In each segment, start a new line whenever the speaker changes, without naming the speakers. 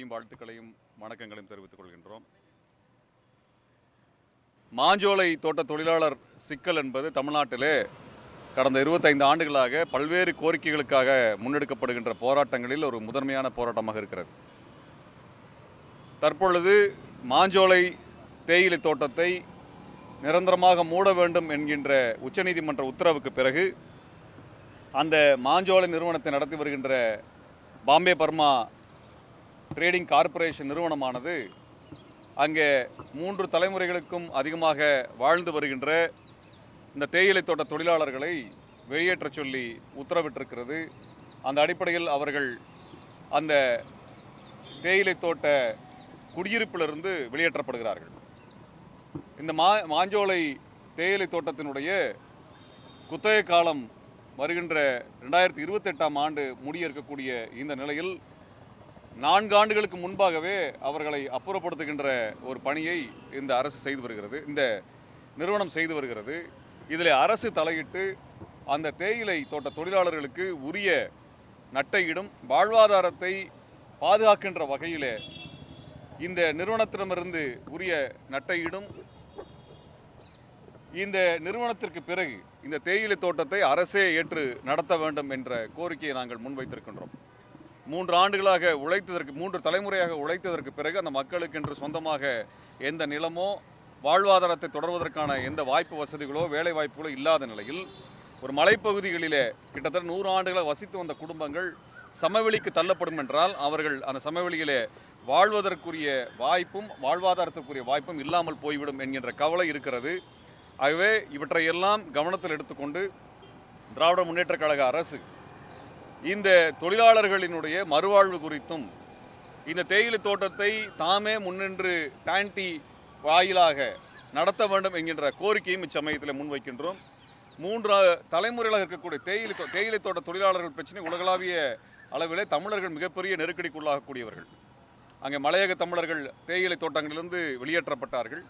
நன்றியையும் வாழ்த்துக்களையும் வணக்கங்களையும் தெரிவித்துக் கொள்கின்றோம். மாஞ்சோலை தோட்ட தொழிலாளர் சிக்கல் என்பது தமிழ்நாட்டிலே கடந்த இருபத்தைந்து ஆண்டுகளாக பல்வேறு கோரிக்கைகளுக்காக முன்னெடுக்கப்படுகின்ற போராட்டங்களில் ஒரு முதன்மையான போராட்டமாக இருக்கிறது. தற்பொழுது மாஞ்சோலை தேயிலை தோட்டத்தை நிரந்தரமாக மூட வேண்டும் என்கின்ற உச்சநீதிமன்ற உத்தரவுக்கு பிறகு அந்த மாஞ்சோலை நிறுவனத்தை நடத்தி வருகின்ற பாம்பே பர்மா ட்ரேடிங் கார்ப்பரேஷன் நிறுவனமானது அங்கே மூன்று தலைமுறைகளுக்கும் அதிகமாக வாழ்ந்து வருகின்ற இந்த தேயிலை தோட்ட தொழிலாளர்களை வெளியேற்றச் சொல்லி உத்தரவிட்டிருக்கிறது. அந்த அடிப்படையில் அவர்கள் அந்த தேயிலை தோட்ட குடியிருப்பிலிருந்து வெளியேற்றப்படுகிறார்கள். இந்த மா மாஞ்சோலை தேயிலை தோட்டத்தினுடைய குத்தகை காலம் வருகின்ற ரெண்டாயிரத்தி இருபத்தெட்டாம் ஆண்டு முடிய இருக்கக்கூடிய இந்த நிலையில் நான்கு ஆண்டுகளுக்கு முன்பாகவே அவர்களை அப்புறப்படுத்துகின்ற ஒரு பணியை இந்த அரசு செய்து வருகிறது. இந்த நிறுவனம் செய்து வருகிறது. இதில் அரசு தலையிட்டு அந்த தேயிலை தோட்ட தொழிலாளர்களுக்கு உரிய நட்டையிடும் வாழ்வாதாரத்தை பாதுகாக்கின்ற வகையில் இந்த நிறுவனத்திடமிருந்து உரிய நட்டையிடும் இந்த நிறுவனத்திற்கு பிறகு இந்த தேயிலை தோட்டத்தை அரசே ஏற்று நடத்த வேண்டும் என்ற கோரிக்கையை நாங்கள் முன்வைத்திருக்கின்றோம். மூன்று ஆண்டுகளாக உழைத்ததற்கு மூன்று தலைமுறையாக உழைத்ததற்கு பிறகு அந்த மக்களுக்கென்று சொந்தமாக எந்த நிலமோ வாழ்வாதாரத்தை தொடர்வதற்கான எந்த வாய்ப்பு வசதிகளோ வேலை வாய்ப்புகளோ இல்லாத நிலையில் ஒரு மலைப்பகுதிகளிலே கிட்டத்தட்ட நூறு ஆண்டுகளாக வசித்து வந்த குடும்பங்கள் சமவெளிக்கு தள்ளப்படும் என்றால் அவர்கள் அந்த சமவெளியிலே வாழ்வதற்குரிய வாய்ப்பும் வாழ்வாதாரத்திற்குரிய வாய்ப்பும் இல்லாமல் போய்விடும் என்கின்ற கவலை இருக்கிறது. ஆகவே இவற்றையெல்லாம் கவனத்தில் எடுத்துக்கொண்டு திராவிட முன்னேற்றக் கழக அரசு இந்த தொழிலாளர்களினுடைய மறுவாழ்வு குறித்தும் இந்த தேயிலை தோட்டத்தை தாமே முன்னின்று டான்டி வாயிலாக நடத்த வேண்டும் என்கின்ற கோரிக்கையும் இச்சமயத்தில் முன்வைக்கின்றோம். மூன்று தலைமுறைகளாக இருக்கக்கூடிய தேயிலை தேயிலை தோட்ட தொழிலாளர்கள் பிரச்சனை உலகளாவிய அளவிலே தமிழர்கள் மிகப்பெரிய நெருக்கடிக்குள்ளாகக்கூடியவர்கள். அங்கே மலையக தமிழர்கள் தேயிலை தோட்டங்களிலிருந்து வெளியேற்றப்பட்டார்கள்.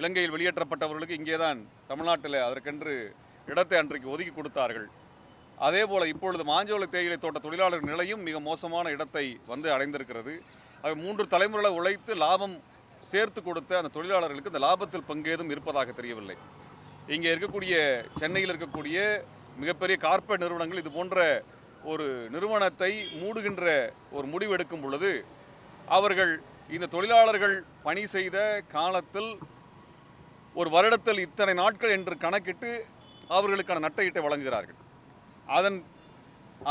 இலங்கையில் வெளியேற்றப்பட்டவர்களுக்கு இங்கே தான் தமிழ்நாட்டில் அதற்கென்று இடத்தை அன்றைக்கு ஒதுக்கி கொடுத்தார்கள். அதே போல் இப்பொழுது மாஞ்சோலை தேயிலை தோட்ட தொழிலாளர் நிலையும் மிக மோசமான இடத்தை வந்து அடைந்திருக்கிறது. அது மூன்று தலைமுறைகளை உழைத்து லாபம் சேர்த்து கொடுத்த அந்த தொழிலாளர்களுக்கு இந்த லாபத்தில் பங்கேதும் இருப்பதாக தெரியவில்லை. இங்கே இருக்கக்கூடிய சென்னையில் இருக்கக்கூடிய மிகப்பெரிய கார்ப்பரேட் நிறுவனங்கள் இது போன்ற ஒரு நிறுவனத்தை மூடுகின்ற ஒரு முடிவு எடுக்கும் பொழுது அவர்கள் இந்த தொழிலாளர்கள் பணி செய்த காலத்தில் ஒரு வருடத்தில் இத்தனை நாட்கள் என்று கணக்கிட்டு அவர்களுக்கான நட்டையிட்டை வழங்குகிறார்கள். அதன்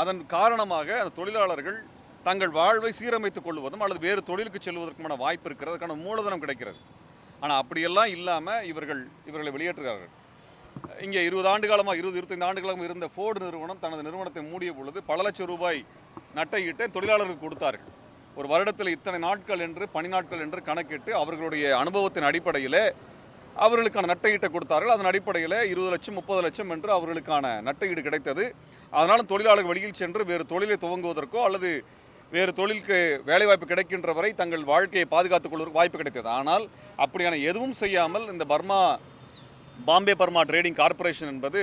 அதன் காரணமாக அந்த தொழிலாளர்கள் தங்கள் வாழ்வை சீரமைத்துக் கொள்வதும் அல்லது வேறு தொழிலுக்கு செல்வதற்குமான வாய்ப்பு இருக்கிறது அதுக்கான மூலதனம் கிடைக்கிறது. ஆனால் அப்படியெல்லாம் இல்லாமல் இவர்கள் இவர்களை வெளியேற்றுகிறார்கள். இங்கே இருபது ஆண்டு காலமாக இருபது இருபத்தைந்து ஆண்டு காலமாக இருந்த ஃபோர்டு நிறுவனம் தனது நிறுவனத்தை மூடிய பொழுது பல லட்சம் ரூபாய் நட்டையிட்டு தொழிலாளர்களுக்கு கொடுத்தார்கள். ஒரு வருடத்தில் இத்தனை நாட்கள் என்று பணி நாட்கள் என்று கணக்கிட்டு அவர்களுடைய அனுபவத்தின் அடிப்படையில் அவர்களுக்கான நட்டையீட்டை கொடுத்தார்கள். அதன் அடிப்படையில் இருபது லட்சம் முப்பது லட்சம் என்று அவர்களுக்கான நட்டையீடு கிடைத்தது. அதனால் தொழிலாளர்கள் வெளியில் சென்று வேறு தொழிலை துவங்குவதற்கோ அல்லது வேறு தொழிலுக்கு வேலைவாய்ப்பு கிடைக்கின்ற வரை தங்கள் வாழ்க்கையை பாதுகாத்துக் கொள்வதற்கு வாய்ப்பு கிடைத்தது. ஆனால் அப்படியான எதுவும் செய்யாமல் இந்த Burma Bombay Burma trading corporation என்பது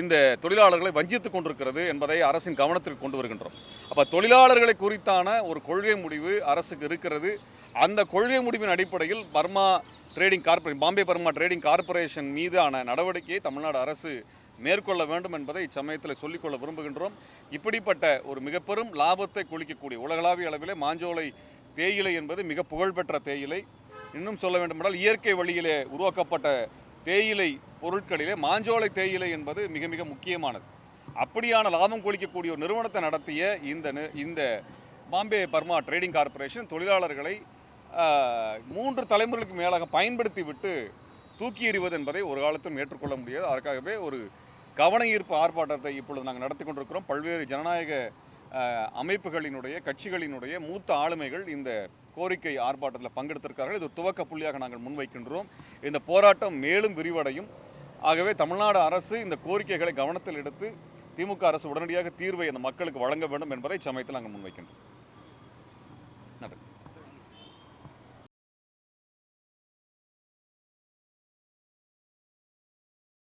இந்த தொழிலாளர்களை வஞ்சித்து கொண்டிருக்கிறது என்பதை அரசின் கவனத்திற்கு கொண்டு வருகின்றோம். அப்போ தொழிலாளர்களை குறித்தான ஒரு கொள்கை முடிவு அரசுக்கு இருக்கிறது. அந்த கொள்கை முடிவின் அடிப்படையில் Burma trading corporation Bombay Burma trading corporation மீதான நடவடிக்கையை தமிழ்நாடு அரசு மேற்கொள்ள வேண்டும் என்பதை இச்சமயத்தில் சொல்லிக்கொள்ள விரும்புகின்றோம். இப்படிப்பட்ட ஒரு மிக பெரும் லாபத்தை குளிக்கக்கூடிய உலகளாவிய அளவிலே மாஞ்சோலை தேயிலை என்பது மிக புகழ்பெற்ற தேயிலை. இன்னும் சொல்ல வேண்டுமென்றால் இயற்கை வழியிலே உருவாக்கப்பட்ட தேயிலை பொருட்களிலே மாஞ்சோலை தேயிலை என்பது மிக மிக முக்கியமானது. அப்படியான லாபம் கொளிக்கக்கூடிய ஒரு நிறுவனத்தை நடத்திய இந்த இந்த பாம்பே பர்மா ட்ரேடிங் கார்ப்பரேஷன் தொழிலாளர்களை மூன்று தலைமுறைகளுக்கு மேலாக பயன்படுத்தி விட்டு தூக்கி எறிவது என்பதை ஒரு காலத்திலும் ஏற்றுக்கொள்ள முடியாது. அதற்காகவே ஒரு கவன ஈர்ப்பு ஆர்ப்பாட்டத்தை இப்பொழுது நாங்கள் நடத்தி கொண்டிருக்கிறோம். பல்வேறு ஜனநாயக அமைப்புகளினுடைய கட்சிகளினுடைய மூத்த ஆளுமைகள் இந்த கோரிக்கை ஆர்ப்பாட்டத்தில் பங்கெடுத்திருக்கார்கள் இது துவக்க புள்ளியாக நாங்கள் முன்வைக்கின்றோம். இந்த போராட்டம் மேலும் விரிவடையும். ஆகவே தமிழ்நாடு அரசு இந்த கோரிக்கைகளை கவனத்தில் எடுத்து திமுக அரசு உடனடியாக தீர்வை அந்த மக்களுக்கு வழங்க வேண்டும் என்பதை சமயத்தில் நாங்கள் முன்வைக்கின்றோம்.